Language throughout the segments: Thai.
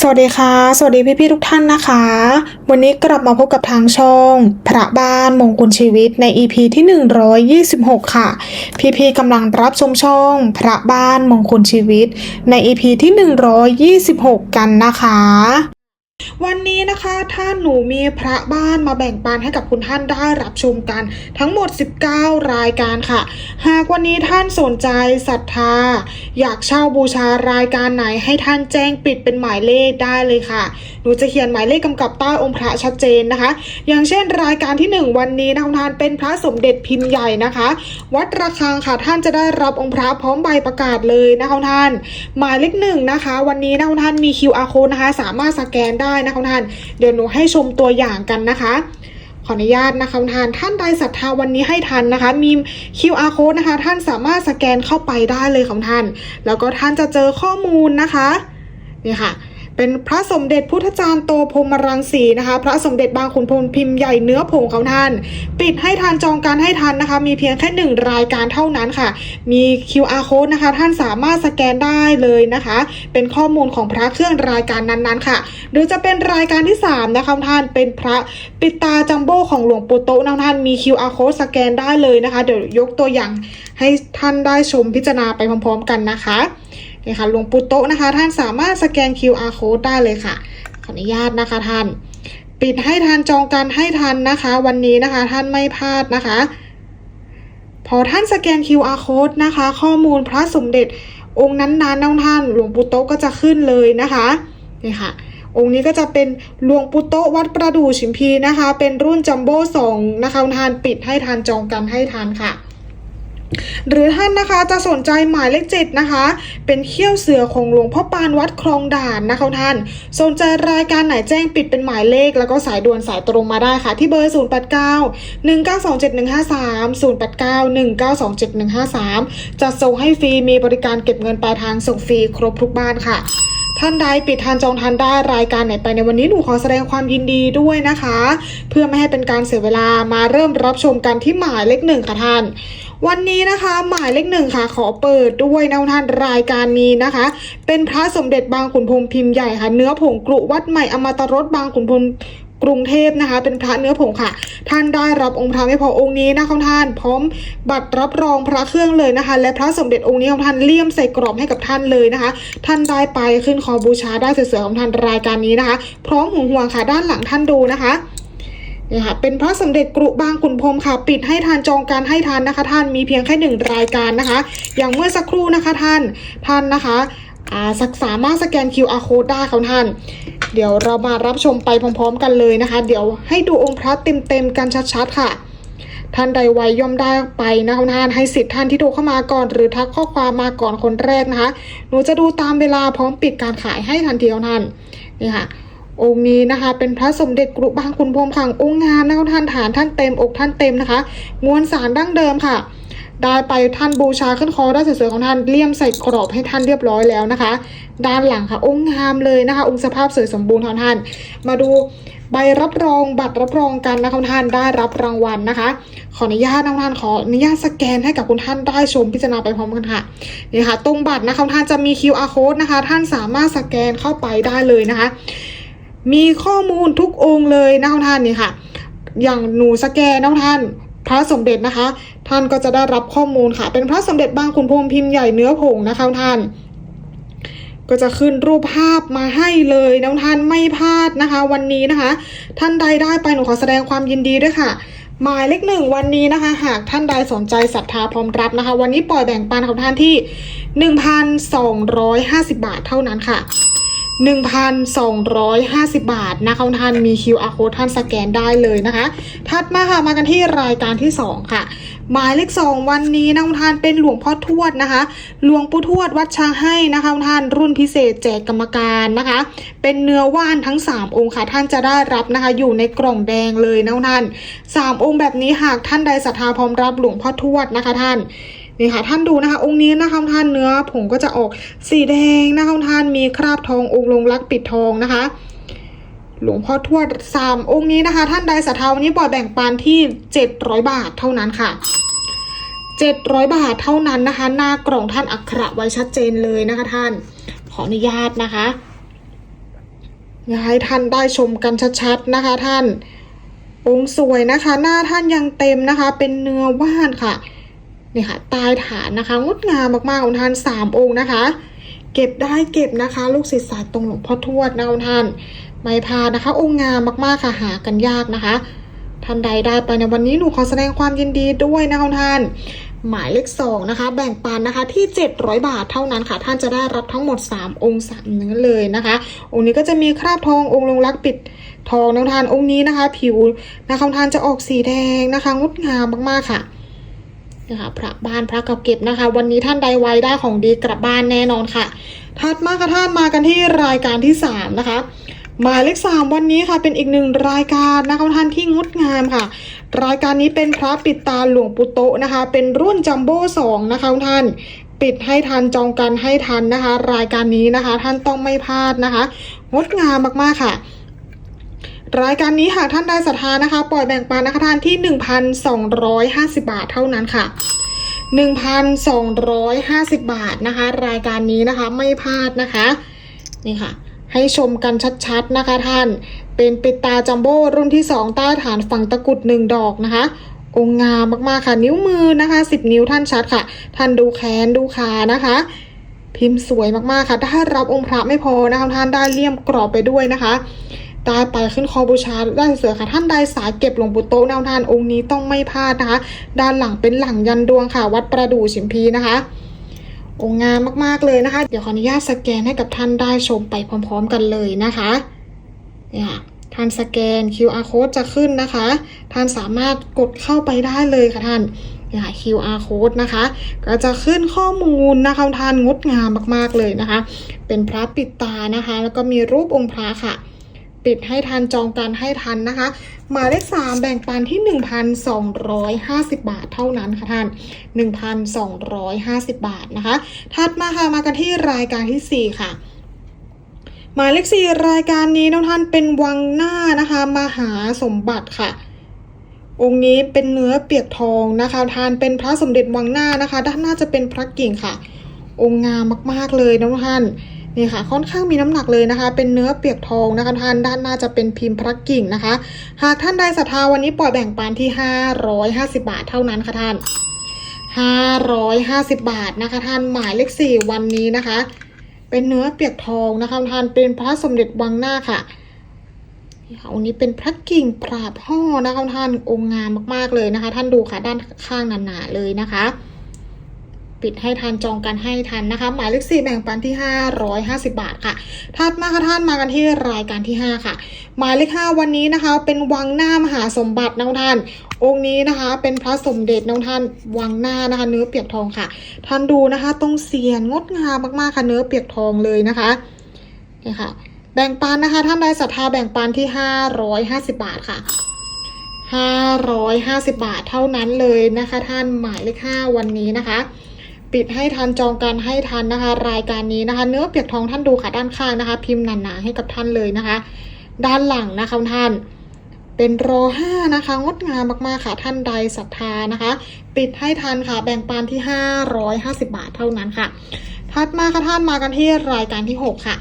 สวัสดีค่ะ สวัสดีพี่ๆทุกท่านนะคะ วันนี้กลับมาพบกับทางช่อง พระบ้านมงคลชีวิตใน EP ที่ 126 ค่ะ พี่ๆกำลังรับชมช่อง พระบ้านมงคลชีวิตใน EP ที่ 126 กันนะคะ วันนี้นะคะถ้าหนูมีพระบ้านมาแบ่งปันให้กับคุณท่านได้รับชมกัน ทั้งหมด 19 รายการค่ะ หากวันนี้ท่านสนใจศรัทธา อยากเช่าบูชารายการไหนให้ท่านแจ้งปิดเป็นหมายเลขได้เลยค่ะ หนูจะเขียนหมายเลขกำกับใต้องค์พระชัดเจนนะคะ อย่างเช่นรายการที่ 1 วันนี้นะคะท่านเป็นพระสมเด็จพิมพ์ใหญ่นะคะ วัดระฆังค่ะท่านจะได้รับองค์พระพร้อมใบประกาศเลยนะคะท่าน หมายเลขหนึ่งนะคะ วันนี้นะคะท่านมี QR code นะคะ สามารถสแกนได้ได้นะคะท่าน เดี๋ยวหนูให้ชมตัวอย่างกันนะคะขออนุญาตนะคะท่านท่านใดศรัทธาวันนี้ให้ทันนะคะ มี QR code นะคะ ท่านสามารถสแกนเข้าไปได้เลยของท่าน แล้วก็ท่านจะเจอข้อมูลนะคะนี่ค่ะ เป็นพระสมเด็จพุทธจารย์โตพรมรังสีนะคะ พระสมเด็จบางขุนพรมพิมพ์ใหญ่เนื้อผงของท่าน ปิดให้ทันจองการให้ทันนะคะ มีเพียงแค่หนึ่งรายการเท่านั้นค่ะ มี QR code นะคะ ท่านสามารถสแกนได้เลยนะคะ เป็นข้อมูลของพระเครื่องรายการนั้นๆค่ะ หรือจะเป็นรายการที่3นะคะท่านเป็นพระปิดตาจัมโบ้ของหลวงปู่โตนะท่านมี QR code สแกนได้เลยนะคะ เดี๋ยวยกตัวอย่างให้ท่านได้ชมพิจารณาไปพร้อมๆ กันนะคะ นี่ค่ะหลวงปู่โตะนะคะ ท่านสามารถสแกน QR code ได้เลยค่ะ ขออนุญาตนะคะท่าน ปิดให้ทันจองการให้ทันนะคะ วันนี้นะคะท่านไม่พลาดนะคะ พอท่านสแกน QR code นะคะ ข้อมูลพระสมเด็จองค์นั้นๆน้องท่านหลวงปู่โตะก็จะขึ้นเลยนะคะนี่ค่ะองค์นี้ก็จะเป็นหลวงปู่โตะวัดประดู่ชิมพีนะคะ เป็นรุ่นจัมโบ้สองนะคะทานปิดให้ทานจองกันให้ทานค่ะ หรือท่านนะคะจะสนใจหมายเลขเจ็ดนะคะ เป็นเขี้ยวเสือของหลวงพ่อปานวัดคลองด่านนะคะท่าน สนใจรายการไหนแจ้งปิดเป็นหมายเลข แล้วก็สายด่วนสายตรงมาได้ค่ะ ที่เบอร์ 0 8 9 1 9 2 7 1 5 3 0 8 9 1 9 2 7 1 5 3 จะส่งให้ฟรีมีบริการเก็บเงินปลายทางส่งฟรีครบทุกบ้านค่ะ ท่านใดปิดทานจองทานได้รายการไหนไปในวันนี้หนูขอแสดงความยินดีด้วยนะคะ เพื่อไม่ให้เป็นการเสียเวลามาเริ่มรับชมกันที่หมายเลขหนึ่งค่ะท่าน วันนี้นะคะหมายเลขหนึ่งค่ะ ขอเปิดด้วยนะท่านรายการนี้นะคะ เป็นพระสมเด็จบางขุนพรมพิมพ์ใหญ่ค่ะ เนื้อผงกรุวัดใหม่อมตะรสบางขุนพรม กรุงเทพนะคะ เป็นพระเนื้อผงค่ะ ท่านได้รับองค์พระไม่พอองค์นี้นะคะท่านพร้อมบัตรรับรองพระเครื่องเลยนะคะ และพระสมเด็จองค์นี้ของท่านเลี่ยมใส่กรอบให้กับท่านเลยนะคะ ท่านได้ไปขึ้นคอบูชาได้สวยๆของท่านรายการนี้นะคะ พร้อมหูห่วงค่ะด้านหลังท่านดูนะคะนี่ค่ะเป็นพระสมเด็จกรุบางขุนพรมค่ะ ปิดให้ทานจองการให้ทานนะคะ ท่านมีเพียงแค่หนึ่งรายการนะคะ อย่างเมื่อสักครู่นะคะท่านท่านนะคะ อ่าสักสามารถสแกน QR code ได้ค่ะท่าน เดี๋ยวเรามารับชมไปพร้อม ๆ กันเลยนะคะ เดี๋ยวให้ดูองค์พระเต็มๆกันชัดๆค่ะ ท่านใดไวย่อมได้ไปนะคะท่านให้สิทธิ์ท่านที่โทรเข้ามาก่อน หรือทักข้อความมาก่อนคนแรกนะคะ หนูจะดูตามเวลาพร้อมปิดการขายให้ทันทีท่านนี่ค่ะองค์นี้นะคะ เป็นพระสมเด็จกรุบางขุนพรมขังองค์งามนะคะท่านฐานท่านเต็มอกท่านเต็มนะคะ มวลสารดั้งเดิมค่ะ ได้ไปท่านบูชาขึ้นคอได้สวยๆของท่านเลี่ยมใส่กรอบให้ท่านเรียบร้อยแล้วนะคะ ด้านหลังค่ะองค์งามเลยนะคะ องค์สภาพสวยสมบูรณ์ของท่าน มาดูใบรับรองบัตรรับรองกันนะคะท่านได้รับรางวัลนะคะ ขออนุญาตนะท่านขออนุญาตสแกนให้กับคุณท่านได้ชมพิจารณาไปพร้อมกันค่ะนี่ค่ะ ตรงบัตรนะคะท่านจะมี QR code นะคะ ท่านสามารถสแกนเข้าไปได้เลยนะคะ มีข้อมูลทุกองค์เลยนะคะท่านนี่ค่ะ อย่างหนูสแกนนะท่าน พระสมเด็จนะคะ ท่านก็จะได้รับข้อมูลค่ะ เป็นพระสมเด็จบางขุนพรมพิมพ์ใหญ่เนื้อผงนะคะท่าน ก็จะขึ้นรูปภาพมาให้เลยนะท่านไม่พลาดนะคะ วันนี้นะคะ ท่านใดได้ไปหนูขอแสดงความยินดีด้วยค่ะหมายเลขหนึ่งวันนี้นะคะ หากท่านใดสนใจศรัทธาพร้อมรับนะคะ วันนี้ปล่อยแบ่งปันของท่านที่ 1,250 บาทเท่านั้นค่ะ 1,250 บาทนะคะท่านมี QR code ท่านสแกนได้เลยนะคะ ถัดมาค่ะมากันที่รายการที่ 2 ค่ะ หมายเลข 2 วันนี้นะท่านเป็นหลวงพ่อทวดนะคะ หลวงปู่ทวดวัดช้างให้นะคะท่านรุ่นพิเศษแจกกรรมการนะคะ เป็นเนื้อว่านทั้ง 3 องค์ค่ะ ท่านจะได้รับนะคะอยู่ในกล่องแดงเลยนะท่าน3องค์แบบนี้หากท่านใดศรัทธาพร้อมรับหลวงพ่อทวดนะคะท่าน นี่ค่ะท่านดูนะคะ องค์นี้นะคะท่านเนื้อผงก็จะออกสีแดงนะคะท่านมีคราบทององค์ลงรักปิดทองนะคะ หลวงพ่อทวดสามองค์นี้นะคะ ท่านใดศรัทธาวันนี้ปล่อยแบ่งปันที่700บาทเท่านั้นค่ะ700บาทเท่านั้นนะคะ หน้ากล่องท่านอักขระไว้ชัดเจนเลยนะคะท่าน ขออนุญาตนะคะอยากให้ท่านได้ชมกันชัดๆนะคะท่าน องค์สวยนะคะ หน้าท่านยังเต็มนะคะ เป็นเนื้อว่านค่ะ นี่ค่ะใตายฐานนะคะงดงามมากๆของท่านสามองค์นะคะ เก็บได้เก็บนะคะ ลูกศิษย์สายตรงหลวงพ่อทวดนะคุณท่านไม่พลาดนะคะ องค์งามมากๆค่ะหากันยากนะคะท่านใดได้ไปในวันนี้หนูขอแสดงความยินดีด้วยนะคะคุณท่านหมายเลขสองนะคะ แบ่งปันนะคะที่ 700 บาทเท่านั้นค่ะ ท่านจะได้รับทั้งหมด 3 องค์สามเนื้อเลยนะคะ องค์นี้ก็จะมีคราบทององค์ลงรักปิดทองนะคุณท่านองค์นี้นะคะ ผิวนะคะคุณท่านจะออกสีแดงนะคะงดงามมากๆค่ะ นะคะพระบ้านพระก่าเก็บนะคะ วันนี้ท่านใดไว้ได้ของดีกลับบ้านแน่นอนค่ะ ถัดมาค่ะท่านมากันที่รายการที่ 3 นะคะหมายเลขสามวันนี้ค่ะเป็นอีกหนึ่งรายการนะคะท่านที่งดงามค่ะ รายการนี้เป็นพระปิดตาหลวงปู่โตนะคะ เป็นรุ่นจัมโบ้สองนะคะท่านปิดให้ทันจองกันให้ทันนะคะ รายการนี้นะคะ ท่านต้องไม่พลาดนะคะ งดงามมากๆค่ะ รายการนี้หากท่านใดศรัทธานะคะ ปล่อยแบ่งปันนะคะท่านที่ 1,250 บาทเท่านั้นค่ะ 1,250 บาทนะคะ รายการนี้นะคะไม่พลาดนะคะนี่ค่ะ ให้ชมกันชัดๆนะคะท่าน เป็นปิดตาจัมโบ้รุ่นที่ 2 ใต้ฐานฝั่งตะกุด 1 ดอกนะคะองงามมากๆค่ะ นิ้วมือนะคะ 10 นิ้วท่านชัดค่ะ ท่านดูแขนดูขานะคะ พิมพ์สวยมากๆค่ะ ถ้ารับองค์พระไม่พอนะคะท่านได้เลี่ยมกรอบไปด้วยนะคะ ได้ไปขึ้นคอบูชาได้เสือค่ะ ท่านใดสายเก็บหลวงปู่โตแนวทานองค์นี้ต้องไม่พลาดนะคะ ด้านหลังเป็นหลังยันดวงค่ะ วัดประดู่ชิมพีนะคะองค์งามมากๆเลยนะคะ เดี๋ยวขออนุญาตสแกนให้กับท่านได้ชมไปพร้อม ๆ กันเลยนะคะเนี่ยค่ะท่านสแกน QR code จะขึ้นนะคะ ท่านสามารถกดเข้าไปได้เลยค่ะท่านเนี่ยค่ะ QR code นะคะ ก็จะขึ้นข้อมูลนะคะท่านงดงามมากๆเลยนะคะ เป็นพระปิดตานะคะ แล้วก็มีรูปองค์พระค่ะ ปิดให้ทันจองกันให้ทันนะคะ หมายเลขสามแบ่งปันที่ 1,250 บาทเท่านั้นค่ะท่าน 1,250 บาทนะคะ ถัดมาค่ะมากันที่รายการทีสี่ 4 ค่ะหมายเลขสี่รายการนี้น้องท่านเป็นวังหน้านะคะมหาสมบัติค่ะ องค์นี้เป็นเนื้อเปียกทองนะคะท่านเป็นพระสมเด็จวังหน้านะคะ ด้านหน้าจะเป็นพระกิ่งค่ะ องค์งามมากๆเลยน้องท่าน นี่ค่ะค่อนข้างมีน้ำหนักเลยนะคะ เป็นเนื้อเปียกทองนะคะท่านด้านหน้าจะเป็นพิมพ์พระกิ่งนะคะ หากท่านใดศรัทธาวันนี้ปล่อยแบ่งปันที่ 550 บาทเท่านั้นค่ะท่าน 550 บาทนะคะท่านหมายเลขสี่วันนี้นะคะ เป็นเนื้อเปียกทองนะคะท่านเป็นพระสมเด็จวังหน้าค่ะนี่ค่ะองค์นี้เป็นพระกิ่งปราบห่อนะคะท่านองค์งามมากๆเลยนะคะ ท่านดูค่ะด้านข้างหนาๆเลยนะคะ ปิดให้ทันจองกันให้ทันนะคะ หมายเลขสี่แบ่งปันที่ 550 บาทค่ะถัดมาค่ะท่านมากันที่รายการที่ 5 ค่ะ หมายเลข5วันนี้นะคะ เป็นวังหน้ามหาสมบัติน้องท่าน องค์นี้นะคะ เป็นพระสมเด็จน้องท่านวังหน้านะคะ เนื้อเปียกทองค่ะ ท่านดูนะคะตรงเสียนงดงามมากๆค่ะเนื้อเปียกทองเลยนะคะนี่ค่ะ แบ่งปันนะคะ ท่านใดศรัทธาแบ่งปันที่ 550 บาทค่ะ550 บาทเท่านั้นเลยนะคะ ท่านหมายเลข5วันนี้นะคะ ปิดให้ทันจองกันให้ทันนะคะ รายการนี้นะคะ เนื้อเปียกทองท่านดูค่ะด้านข้างนะคะ พิมพ์หนาๆให้กับท่านเลยนะคะ ด้านหลังนะคะท่าน เป็นรอห้านะคะ งดงามมากๆค่ะท่านใดศรัทธานะคะ ปิดให้ทันค่ะแบ่งปันที่ 550 บาทเท่านั้นค่ะถัดมาค่ะท่านมากันที่รายการที่ 6 ค่ะ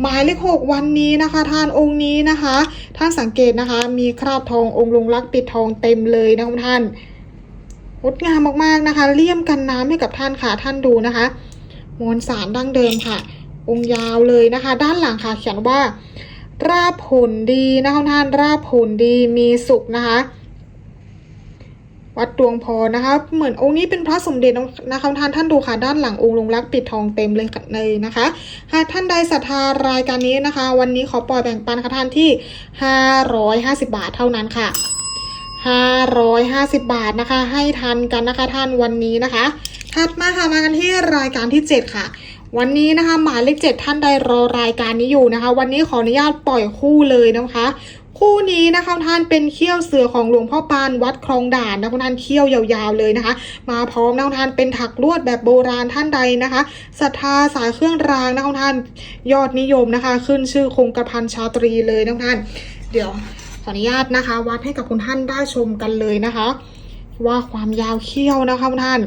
หมายเลขหกวันนี้นะคะท่านองค์นี้นะคะ ท่านสังเกตนะคะ มีคราบทององค์ลงรักปิดทองเต็มเลยนะคะท่าน งดงามมากๆนะคะ เลี่ยมกันน้ำให้กับท่านค่ะท่านดูนะคะ มวลสารดั้งเดิมค่ะ องค์ยาวเลยนะคะ ด้านหลังค่ะเขียนว่า ราบผลดีนะคะท่านราบผลดีมีสุขนะคะ วัดดวงพรนะคะ เหมือนองค์นี้เป็นพระสมเด็จนะคะท่านท่านดูค่ะ ด้านหลังองค์ลงรักปิดทองเต็มเลยเลยนะคะหากท่านใดศรัทธารายการนี้นะคะ วันนี้ขอปล่อยแบ่งปันค่ะท่านที่ 550 บาทเท่านั้นค่ะ 550 บาทนะคะ ให้ทันกันนะคะท่านวันนี้นะคะ ถัดมาค่ะมากันที่รายการที่ 7 ค่ะ วันนี้นะคะ หมายเลขเจ็ดท่านใดรอรายการนี้อยู่นะคะ วันนี้ขออนุญาตปล่อยคู่เลยนะคะ คู่นี้นะคะท่านเป็นเขี้ยวเสือของหลวงพ่อปานวัดคลองด่านนะท่านเขี้ยวยาวๆเลยนะคะ มาพร้อมนะท่านเป็นถักลวดแบบโบราณท่านใดนะคะศรัทธาสายเครื่องรางนะท่านยอดนิยมนะคะ ขึ้นชื่อคงกระพันชาตรีเลยนะท่านเดี๋ยว ขออนุญาตนะคะ วัดให้กับคุณท่านได้ชมกันเลยนะคะ ว่าความยาวเขี้ยวนะคะท่าน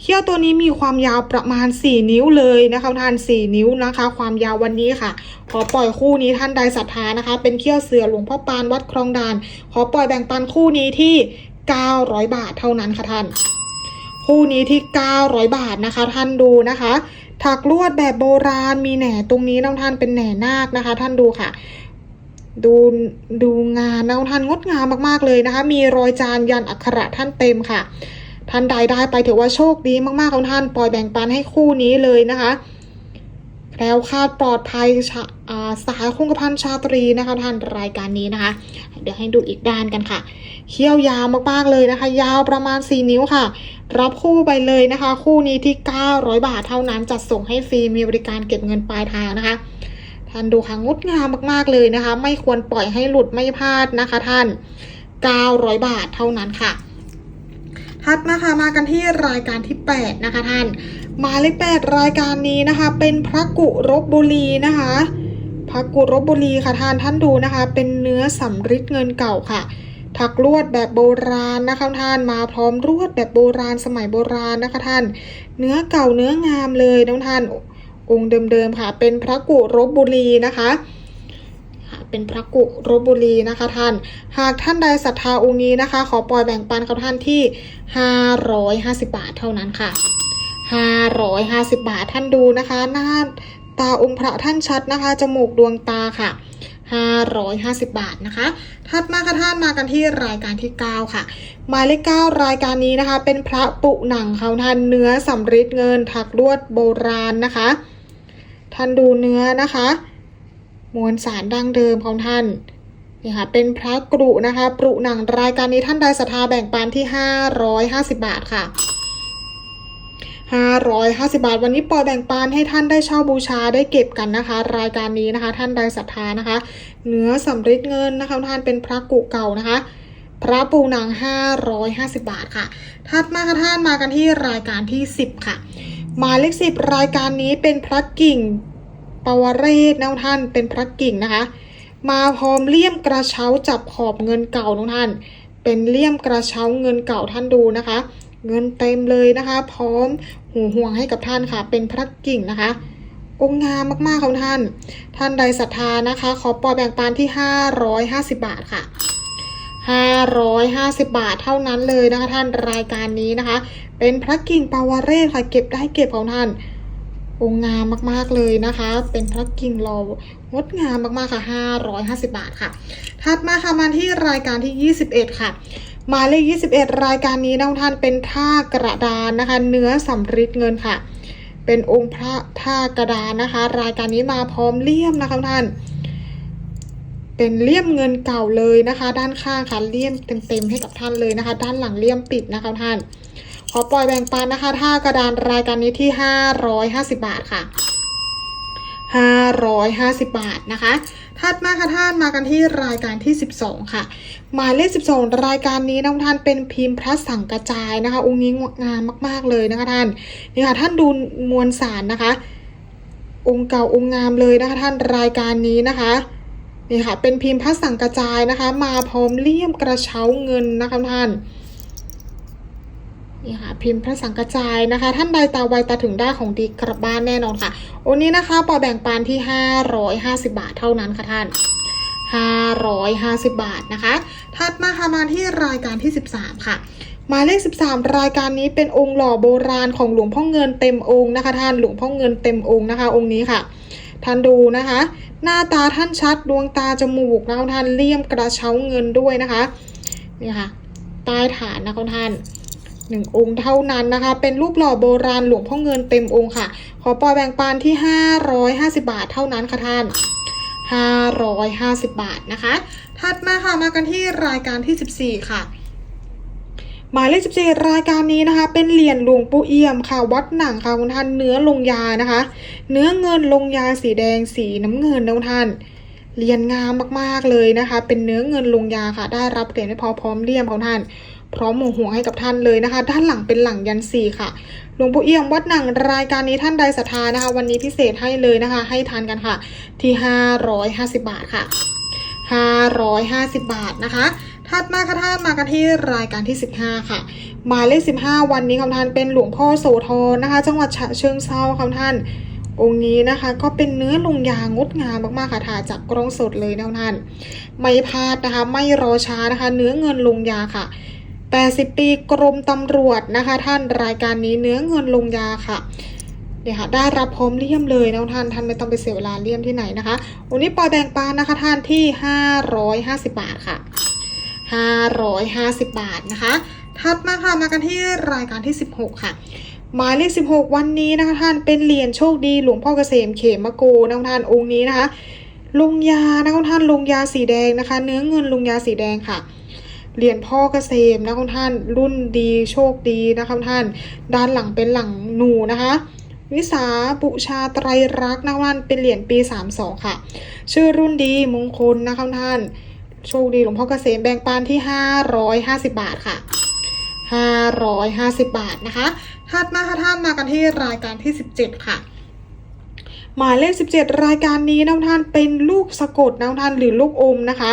เขี้ยวตัวนี้มีความยาวประมาณ 4 นิ้วเลยนะคะท่าน 4 นิ้วนะคะ ความยาววันนี้ค่ะ ขอปล่อยคู่นี้ท่านใดศรัทธานะคะ เป็นเขี้ยวเสือหลวงพ่อปานวัดคลองดาน ขอปล่อยแบ่งปันคู่นี้ที่ 900 บาทเท่านั้นค่ะท่าน คู่นี้ที่ 900 บาทนะคะ ท่านดูนะคะถักลวดแบบโบราณมีแหน่ตรงนี้น้องท่านเป็นแหน่นาคนะคะ ท่านดูค่ะ ดูดูงานน้องท่านงดงามมากๆเลยนะคะ มีรอยจานยันอักขระท่านเต็มค่ะ ท่านใดได้ไปถือว่าโชคดีมากๆของท่านปล่อยแบ่งปันให้คู่นี้เลยนะคะแล้วคาดปลอดภัยชะอ่าสายคงกระพันชาตรีนะคะท่านรายการนี้นะคะ เดี๋ยวให้ดูอีกด้านกันค่ะ เขี้ยวยาวมากๆเลยนะคะ ยาวประมาณ 4 นิ้วค่ะ รับคู่ไปเลยนะคะ คู่นี้ที่ 900 บาทเท่านั้นจัดส่งให้ฟรีมีบริการเก็บเงินปลายทางนะคะ ท่านดูค่ะงดงามมากๆเลยนะคะ ไม่ควรปล่อยให้หลุดไม่พลาดนะคะ ท่าน 900 บาทเท่านั้นค่ะถัดมาค่ะมากันที่รายการที่ 8 นะคะท่านหมายเลข8รายการนี้นะคะ เป็นพระกุรบบุรีนะคะพระกุรบบุรีค่ะท่านท่านดูนะคะ เป็นเนื้อสำริดเงินเก่าค่ะ ถักลวดแบบโบราณนะคะท่านมาพร้อมลวดแบบโบราณสมัยโบราณนะคะท่าน เนื้อเก่าเนื้องามเลยน้องท่าน องค์เดิมๆค่ะ เป็นพระกุรบบุรีนะคะเป็นพระกุรบบุรีนะคะท่าน หากท่านใดศรัทธาองค์นี้นะคะ ขอปล่อยแบ่งปันกับท่านที่ 550 บาทเท่านั้นค่ะ 550 บาทท่านดูนะคะหน้าตาองค์พระท่านชัดนะคะ จมูกดวงตาค่ะ 550 บาทนะคะ ถัดมาค่ะท่านมากันที่รายการที่ 9 ค่ะ หมายเลข 9 รายการนี้นะคะ เป็นพระปุหนังเขาท่านเนื้อสำริดเงินถักลวดโบราณนะคะ ท่านดูเนื้อนะคะ มวลสารดั้งเดิมของท่านนี่ค่ะเป็นพระกรุนะคะปรุหนังรายการนี้ท่านใดศรัทธาแบ่งปันที่ 550 บาทค่ะ 550 บาท วันนี้ปล่อยแบ่งปันให้ท่านได้เช่าบูชาได้เก็บกันนะคะ รายการนี้นะคะ ท่านใดศรัทธานะคะ เนื้อสำริดเงินนะคะท่านเป็นพระกุเก่านะคะ พระปูหนัง 550 บาทค่ะ ถัดมาค่ะท่านมากันที่รายการที่ 10 ค่ะหมายเลข10รายการนี้เป็นพระกิ่ง วเรศนะท่านเป็นพระกิ่งนะคะ มาพร้อมเลี่ยมกระเช้าจับขอบเงินเก่าน้องท่าน เป็นเลี่ยมกระเช้าเงินเก่าท่านดูนะคะ เงินเต็มเลยนะคะ พร้อมหูห่วงให้กับท่านค่ะ เป็นพระกิ่งนะคะองค์งามมากๆของท่าน ท่านใดศรัทธานะคะ ขอปอแบ่งปันที่ 550 บาทค่ะ 550 บาทเท่านั้นเลยนะคะ ท่านรายการนี้นะคะ เป็นพระกิ่งปาวเรศค่ะ เก็บได้เก็บของท่าน องค์งามมากๆเลยนะคะ เป็นพระกิ่งรองดงามมากๆค่ะ 550 บาทค่ะ ถัดมาค่ะมาที่รายการที่ 21 ค่ะหมายเลข21 รายการนี้นะท่านเป็นท่ากระดานนะคะ เนื้อสำริดเงินค่ะ เป็นองค์พระท่ากระดานนะคะ รายการนี้มาพร้อมเลี่ยมนะคะท่าน เป็นเลี่ยมเงินเก่าเลยนะคะ ด้านข้างค่ะเลี่ยมเต็มๆให้กับท่านเลยนะคะ ด้านหลังเลี่ยมปิดนะคะท่าน ขอปล่อยแบ่งปันนะคะท่ากระดานรายการนี้ที่ 550 บาทค่ะ 550 บาทนะคะถัดมาค่ะท่านมากันที่รายการที่ 12 ค่ะ หมายเลข 12 รายการนี้น้องท่านเป็นพิมพ์พระสังกระจายนะคะ องค์นี้งดงามมากๆเลยนะคะท่านนี่ค่ะท่านดูมวลสารนะคะ องค์เก่าองค์งามเลยนะคะท่านรายการนี้นะคะนี่ค่ะเป็นพิมพ์พระสังกระจายนะคะ มาพร้อมเลี่ยมกระเช้าเงินนะคะท่าน นี่ค่ะพิมพ์พระสังกระจายนะคะ ท่านใดตาไวตาถึงได้ของดีกลับบ้านแน่นอนค่ะโอนนี้นะคะปอแบ่งปันที่ 550 บาทเท่านั้นค่ะท่าน 550 บาทนะคะ ถัดมาค่ะมาที่รายการที่ 13 ค่ะหมายเลข 13 รายการนี้เป็นองค์หล่อโบราณของหลวงพ่อเงินเต็มองค์นะคะท่านหลวงพ่อเงินเต็มองค์นะคะ องค์นี้ค่ะ ท่านดูนะคะ หน้าตาท่านชัดดวงตาจมูกนะคะท่านเลี่ยมกระเช้าเงินด้วยนะคะนี่ค่ะใต้ฐานนะคะท่าน หนึ่งองค์เท่านั้นนะคะ เป็นรูปหล่อโบราณหลวงพ่อเงินเต็มองค์ค่ะ ขอปล่อยแบ่งปันที่ 550 บาทเท่านั้นค่ะท่าน 550 บาทนะคะ ถัดมาค่ะมากันที่รายการที่ 14 ค่ะหมายเลข14 รายการนี้นะคะ เป็นเหรียญหลวงปู่เอี่ยมค่ะวัดหนังค่ะคุณท่านเนื้อลงยานะคะ เนื้อเงินลงยาสีแดงสีน้ำเงินนะคุณท่านเหรียญงามมากๆเลยนะคะ เป็นเนื้อเงินลงยาค่ะ ได้รับเหรียญไม่พอพร้อมเลี่ยมของท่าน พร้อมหมู่ห่วงให้กับท่านเลยนะคะ ด้านหลังเป็นหลังยันสีค่ะหลวงปู่เอี่ยมวัดหนังรายการนี้ท่านใดศรัทธานะคะ วันนี้พิเศษให้เลยนะคะ ให้ทานกันค่ะ ที่550บาทค่ะ550บาทนะคะถัดมาค่ะท่านมากันที่รายการที่ 15 ค่ะ หมายเลข 15 วันนี้คำท่านเป็นหลวงพ่อโสธรนะคะ จังหวัดฉะเชิงเทราคำท่านองค์นี้นะคะ ก็เป็นเนื้อลงยางดงามมากๆค่ะถ่ายจากกล้องสดเลยนะท่านไม่พลาดนะคะ ไม่รอช้านะคะ เนื้อเงินลงยาค่ะ 80 ปีกรมตำรวจนะคะ ท่านรายการนี้เนื้อเงินลงยาค่ะเนี่ยค่ะได้รับพร้อมเลี่ยมเลยนะท่านท่านไม่ต้องไปเสียเวลาเลี่ยมที่ไหนนะคะ วันนี้ปล่อยแบ่งปันนะคะท่านที่ 550 บาทค่ะ 550 บาทนะคะ ถัดมาค่ะมากันที่รายการที่ 16 ค่ะหมายเลข 16 วันนี้นะคะท่านเป็นเหรียญโชคดีหลวงพ่อเกษมเขมโกนะท่านองค์นี้นะคะลงยานะท่านลงยาสีแดงนะคะ เนื้อเงินลงยาสีแดงค่ะ เหรียญพ่อเกษมนะคะท่านรุ่นดีโชคดีนะคะท่าน ด้านหลังเป็นหลังหนูนะคะวิสาบุชาไตรรักนะคะท่านเป็นเหรียญปี 32 ค่ะ ชื่อรุ่นดีมงคลนะคะท่าน โชคดีหลวงพ่อเกษมแบ่งปันที่ 550 บาทค่ะ 550 บาทนะคะถัดมาค่ะท่านมากันที่รายการที่ 17 ค่ะ หมายเลข 17 รายการนี้นะท่านเป็นลูกสะกดนะท่านหรือลูกอมนะคะ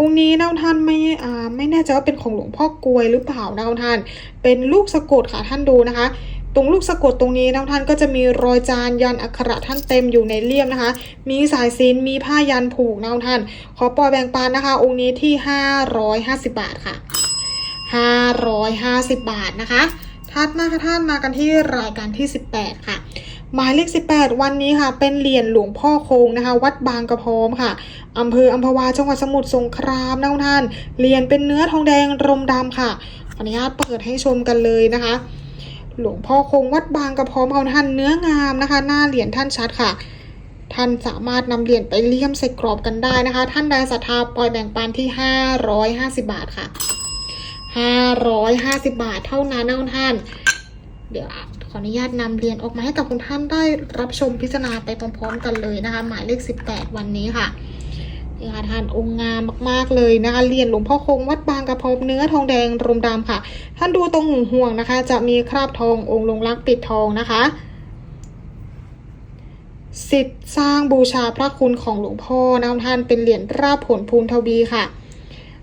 องค์นี้นะท่านไม่อ่าไม่แน่ใจว่าเป็นของหลวงพ่อกลวยหรือเปล่านะท่าน เป็นลูกสะกดค่ะท่านดูนะคะ ตรงลูกสะกดตรงนี้นะท่านก็จะมีรอยจานยันอักขระท่านเต็มอยู่ในเลี่ยมนะคะ มีสายซีนมีผ้ายันผูกนะท่าน ขอปล่อยแบ่งปันนะคะ องค์นี้ที่ 550 บาทค่ะ 550 บาทนะคะถัดมาค่ะท่านมากันที่รายการที่ 18 ค่ะ หมายเลข 18 วันนี้ค่ะ เป็นเหรียญหลวงพ่อโคงนะคะ วัดบางกระพร้อมค่ะอำเภออัมพวาจังหวัดสมุทรสงครามนะท่านเหรียญเป็นเนื้อทองแดงรมดำค่ะขออนุญาตเปิดให้ชมกันเลยนะคะ หลวงพ่อคงวัดบางกระพร้อมของท่านเนื้องามนะคะ หน้าเหรียญท่านชัดค่ะ ท่านสามารถนำเหรียญไปเลี่ยมใส่กรอบกันได้นะคะ ท่านใดศรัทธาปล่อยแบ่งปันที่ 550 บาทค่ะ 550 บาทเท่านั้นนะท่าน เดี๋ยว ขออนุญาตนำเรียญออกมาให้กับคุณท่านได้รับชมพิจารณาไปพร้อมๆกันเลยนะคะ หมายเลข 18 วันนี้ค่ะนี่ค่ะท่านองค์งามมากๆเลยนะคะเหรียญหลวงพ่อคงวัดบางกระพบเนื้อทองแดงรมดำค่ะ ท่านดูตรงหูห่วงนะคะ จะมีคราบทององค์ลงรักปิดทองนะคะสิทธิ์สร้างบูชาพระคุณของหลวงพ่อนะท่านเป็นเหรียญราบผลภูมิทวีค่ะ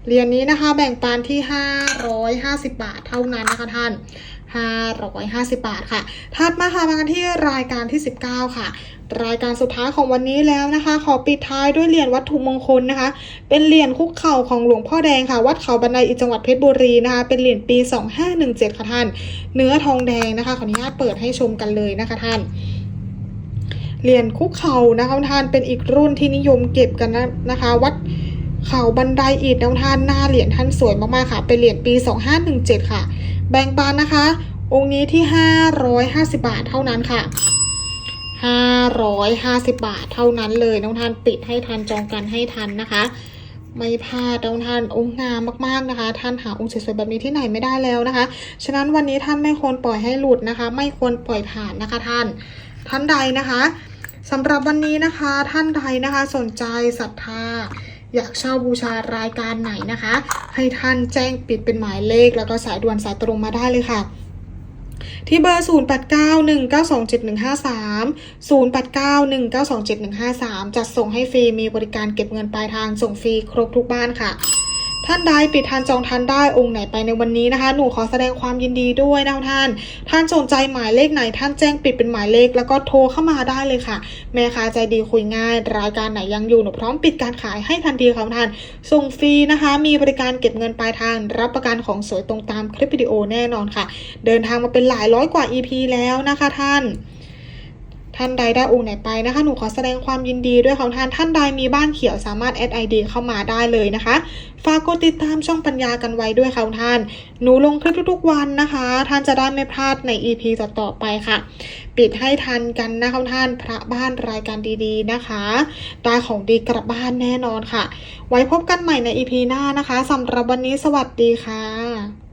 เหรียญนี้นะคะแบ่งปันที่ 550 บาทเท่านั้นนะคะท่าน 550 บาทค่ะ ถัดมาค่ะมากันที่รายการที่ 19 ค่ะ รายการสุดท้ายของวันนี้แล้วนะคะ ขอปิดท้ายด้วยเหรียญวัตถุมงคลนะคะ เป็นเหรียญคุกเข่าของหลวงพ่อแดงค่ะ วัดเขาบันไดอีจังหวัดเพชรบุรีนะคะ เป็นเหรียญปี 2517 ค่ะท่าน เนื้อทองแดงนะคะ ขออนุญาตเปิดให้ชมกันเลยนะคะท่านเหรียญคุกเข่านะคะท่านเป็นอีกรุ่นที่นิยมเก็บกันนะนะคะ วัดเขาบันไดอิฐนะท่านหน้าเหรียญท่านสวยมากๆค่ะ เป็นเหรียญปี 2517 ค่ะ แบ่งปันนะคะ องค์นี้ที่ 550 บาทเท่านั้นค่ะ 550 บาทเท่านั้นเลยน้องท่านปิดให้ทันจองกันให้ทันนะคะ ไม่พลาดน้องท่านองค์งามมากๆนะคะ ท่านหาองค์สวยๆแบบนี้ที่ไหนไม่ได้แล้วนะคะ ฉะนั้นวันนี้ท่านไม่ควรปล่อยให้หลุดนะคะ ไม่ควรปล่อยผ่านนะคะท่านท่านใดนะคะสำหรับวันนี้นะคะท่านใดนะคะสนใจศรัทธา อยากเช่าบูชารายการไหนนะคะ ให้ท่านแจ้งปิดเป็นหมายเลข แล้วก็สายด่วนสายตรงมาได้เลยค่ะที่เบอร์ 0891927153 0891927153 จัดส่งให้ฟรี มีบริการเก็บเงินปลายทางส่งฟรีครบทุกบ้านค่ะ ท่านใดปิดทันจองทันได้องค์ไหนไปในวันนี้นะคะ หนูขอแสดงความยินดีด้วยนะคะท่าน ท่านสนใจหมายเลขไหนท่านแจ้งปิดเป็นหมายเลข แล้วก็โทรเข้ามาได้เลยค่ะ แม่ค้าใจดีคุยง่าย รายการไหนยังอยู่หนูพร้อมปิดการขายให้ทันทีค่ะท่านส่งฟรีนะคะ มีบริการเก็บเงินปลายทาง รับประกันของสวยตรงตามคลิปวิดีโอแน่นอนค่ะ เดินทางมาเป็นหลายร้อยกว่า EP แล้วนะคะท่าน ท่านใดได้องค์ไหนไปนะคะ หนูขอแสดงความยินดีด้วยค่ะท่านท่านใดมีบ้านเขียวสามารถแอดไอดีเข้ามาได้เลยนะคะ ฝากกดติดตามช่องปัญญากันไว้ด้วยค่ะท่าน หนูลงคลิปทุกๆวันนะคะ ท่านจะได้ไม่พลาดใน EP ต่อๆไปค่ะ ปิดให้ทันกันนะคะท่านพระบ้านรายการดีๆนะคะได้ของดีกลับบ้านแน่นอนค่ะ ไว้พบกันใหม่ใน EP หน้านะคะสำหรับวันนี้สวัสดีค่ะ